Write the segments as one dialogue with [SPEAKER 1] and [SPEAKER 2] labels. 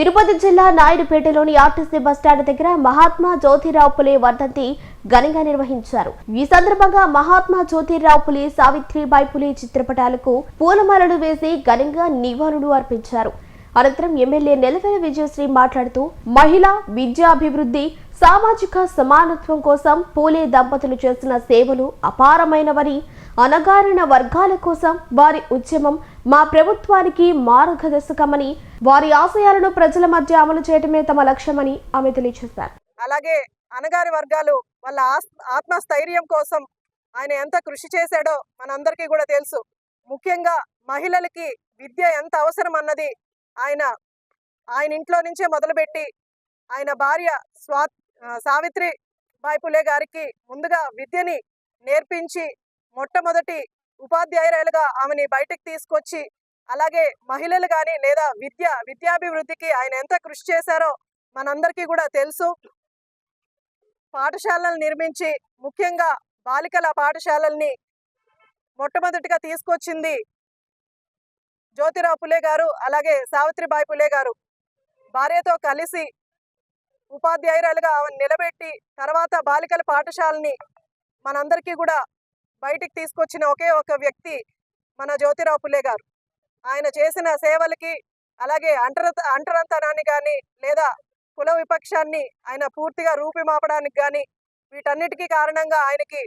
[SPEAKER 1] తిరుపతి జిల్లా నాయుడుపేటలోని RTC bus stand దగ్గర మహాత్మా జ్యోతిరావు పులే వర్ధంతి ఘనంగా నిర్వహించారు. ఈ సందర్భంగా మహాత్మా జ్యోతిరావు పులే సావిత్రిబాయి పులే చిత్రపటాలకు పూలమాలలు వేసి ఘనంగా నివాళులు అర్పించారు. అనంతరం ఎమ్మెల్యే నెలవెల విజయశ్రీ మాట్లాడుతూ మహిళ విద్యాభివృద్ధి సామాజిక సమానత్వం కోసం పూలే దంపతులు చేసిన సేవలు అపారమైనవని అణగారిన వర్గాల కోసం వారి ఉద్యమం మా ప్రభుత్వానికి మార్గదర్శకమని వారి ఆశయాలను ప్రజల మధ్య అమలు చేయటమే తమ లక్ష్యమని ఆమె తెలియజేశారు.
[SPEAKER 2] అలాగే అనగారి వర్గాలు వాళ్ళ ఆత్మస్థైర్యం కోసం ఆయన ఎంత కృషి చేశాడో మనందరికీ కూడా తెలుసు. ముఖ్యంగా మహిళలకి విద్య ఎంత అవసరం అన్నది ఆయన ఆయన ఇంట్లో నుంచే మొదలుపెట్టి ఆయన భార్య స్వా సావిత్రి బాయి పులే గారికి ముందుగా విద్యని నేర్పించి మొట్టమొదటి ఉపాధ్యాయురాలుగా ఆమెని బయటకు తీసుకొచ్చి అలాగే మహిళలు కానీ లేదా విద్య విద్యాభివృద్ధికి ఆయన ఎంత కృషి చేశారో మనందరికీ కూడా తెలుసు. పాఠశాలలు నిర్మించి ముఖ్యంగా బాలికల పాఠశాలల్ని మొట్టమొదటిగా తీసుకొచ్చింది జ్యోతిరావు పులే గారు అలాగే సావిత్రిబాయి పులే గారు. భార్యతో కలిసి ఉపాధ్యాయురాలుగా ఆమెను నిలబెట్టి తర్వాత బాలికల పాఠశాలని మనందరికీ కూడా బయటికి తీసుకొచ్చిన ఒకే ఒక వ్యక్తి మన జ్యోతిరావు పులే గారు. ఆయన చేసిన సేవలకి అలాగే అంటర అంటరంతనాన్ని కానీ లేదా కుల విపక్షాన్ని ఆయన పూర్తిగా రూపుమాపడానికి కానీ వీటన్నిటికీ కారణంగా ఆయనకి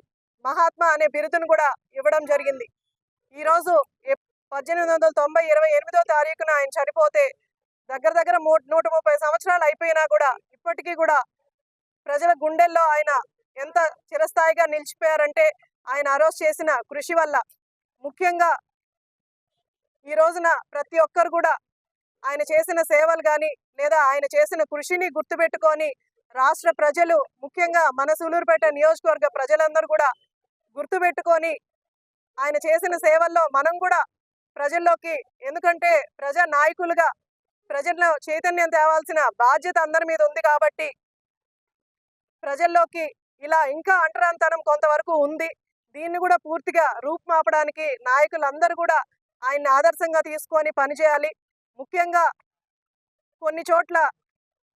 [SPEAKER 2] మహాత్మా అనే బిరుదును కూడా ఇవ్వడం జరిగింది. ఈరోజు పద్దెనిమిది వందల తొంభై ఇరవై ఎనిమిదో తారీఖున ఆయన చనిపోతే దగ్గర దగ్గర మూ నూట ముప్పై సంవత్సరాలు అయిపోయినా కూడా ఇప్పటికీ కూడా ప్రజల గుండెల్లో ఆయన ఎంత చిరస్థాయిగా నిలిచిపోయారంటే ఆయన ఆ రోజు చేసిన కృషి వల్ల ముఖ్యంగా ఈ రోజున ప్రతి ఒక్కరు కూడా ఆయన చేసిన సేవలు కానీ లేదా ఆయన చేసిన కృషిని గుర్తుపెట్టుకొని రాష్ట్ర ప్రజలు ముఖ్యంగా మన సూలూరుపేట నియోజకవర్గ ప్రజలందరూ కూడా గుర్తుపెట్టుకొని ఆయన చేసిన సేవల్లో మనం కూడా ప్రజల్లోకి ఎందుకంటే ప్రజా నాయకులుగా ప్రజల్లో చైతన్యం తేవాల్సిన బాధ్యత అందరి మీద ఉంది కాబట్టి ప్రజల్లోకి ఇలా ఇంకా అంటరాంతనం కొంతవరకు ఉంది. దీన్ని కూడా పూర్తిగా రూపుమాపడానికి నాయకులందరూ కూడా ఆయన్ని ఆదర్శంగా తీసుకొని పనిచేయాలి. ముఖ్యంగా కొన్ని చోట్ల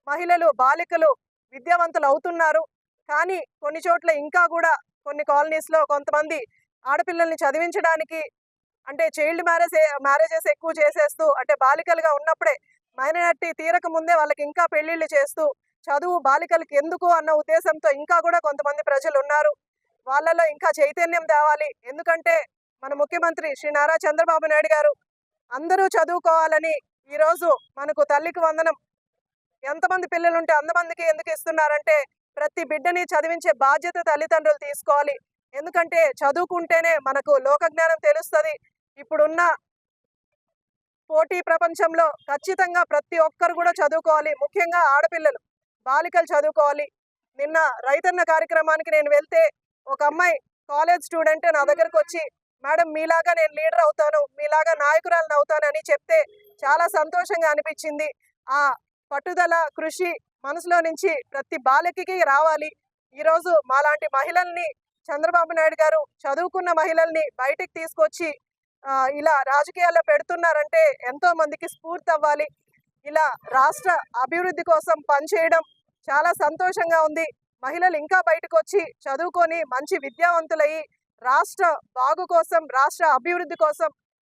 [SPEAKER 2] మహిళలు బాలికలు విద్యావంతులు అవుతున్నారు. కానీ కొన్ని చోట్ల ఇంకా కూడా కొన్ని కాలనీస్లో కొంతమంది ఆడపిల్లల్ని చదివించడానికి అంటే చైల్డ్ మ్యారేజ్ మ్యారేజెస్ ఎక్కువ చేసేస్తూ అంటే బాలికలుగా ఉన్నప్పుడే మైనార్టీ తీరక ముందే వాళ్ళకి ఇంకా పెళ్ళిళ్ళు చేస్తూ చదువు బాలికలకు ఎందుకు అన్న ఉద్దేశంతో ఇంకా కూడా కొంతమంది ప్రజలు ఉన్నారు. వాళ్ళలో ఇంకా చైతన్యం తేవాలి. ఎందుకంటే మన ముఖ్యమంత్రి శ్రీ నారా చంద్రబాబు నాయుడు గారు అందరూ చదువుకోవాలని ఈరోజు మనకు తల్లికి వందనం. ఎంతమంది పిల్లలు ఉంటే అంతమందికి ఎందుకు ఇస్తున్నారంటే ప్రతి బిడ్డని చదివించే బాధ్యత తల్లిదండ్రులు తీసుకోవాలి. ఎందుకంటే చదువుకుంటేనే మనకు లోక జ్ఞానం తెలుస్తుంది. ఇప్పుడున్న పోటీ ప్రపంచంలో ఖచ్చితంగా ప్రతి ఒక్కరు కూడా చదువుకోవాలి. ముఖ్యంగా ఆడపిల్లలు బాలికలు చదువుకోవాలి. నిన్న రైతన్న కార్యక్రమానికి నేను వెళ్తే ఒక అమ్మాయి కాలేజ్ స్టూడెంట్ నా దగ్గరకు వచ్చి మేడం మీలాగా నేను లీడర్ అవుతాను మీలాగా నాయకురాలను అవుతానని చెప్తే చాలా సంతోషంగా అనిపించింది. ఆ పట్టుదల కృషి మనసులో నుంచి ప్రతి బాలికకి రావాలి. ఈరోజు మాలాంటి మహిళల్ని చంద్రబాబు నాయుడు గారు చదువుకున్న మహిళల్ని బయటికి తీసుకొచ్చి ఇలా రాజకీయాల్లో పెడుతున్నారంటే ఎంతో మందికి స్ఫూర్తి అవ్వాలి. ఇలా రాష్ట్ర అభివృద్ధి కోసం పనిచేయడం చాలా సంతోషంగా ఉంది. మహిళలు ఇంకా బయటకు వచ్చి చదువుకొని మంచి విద్యావంతులయ్యి రాష్ట్ర బాగు కోసం రాష్ట్ర అభివృద్ధి కోసం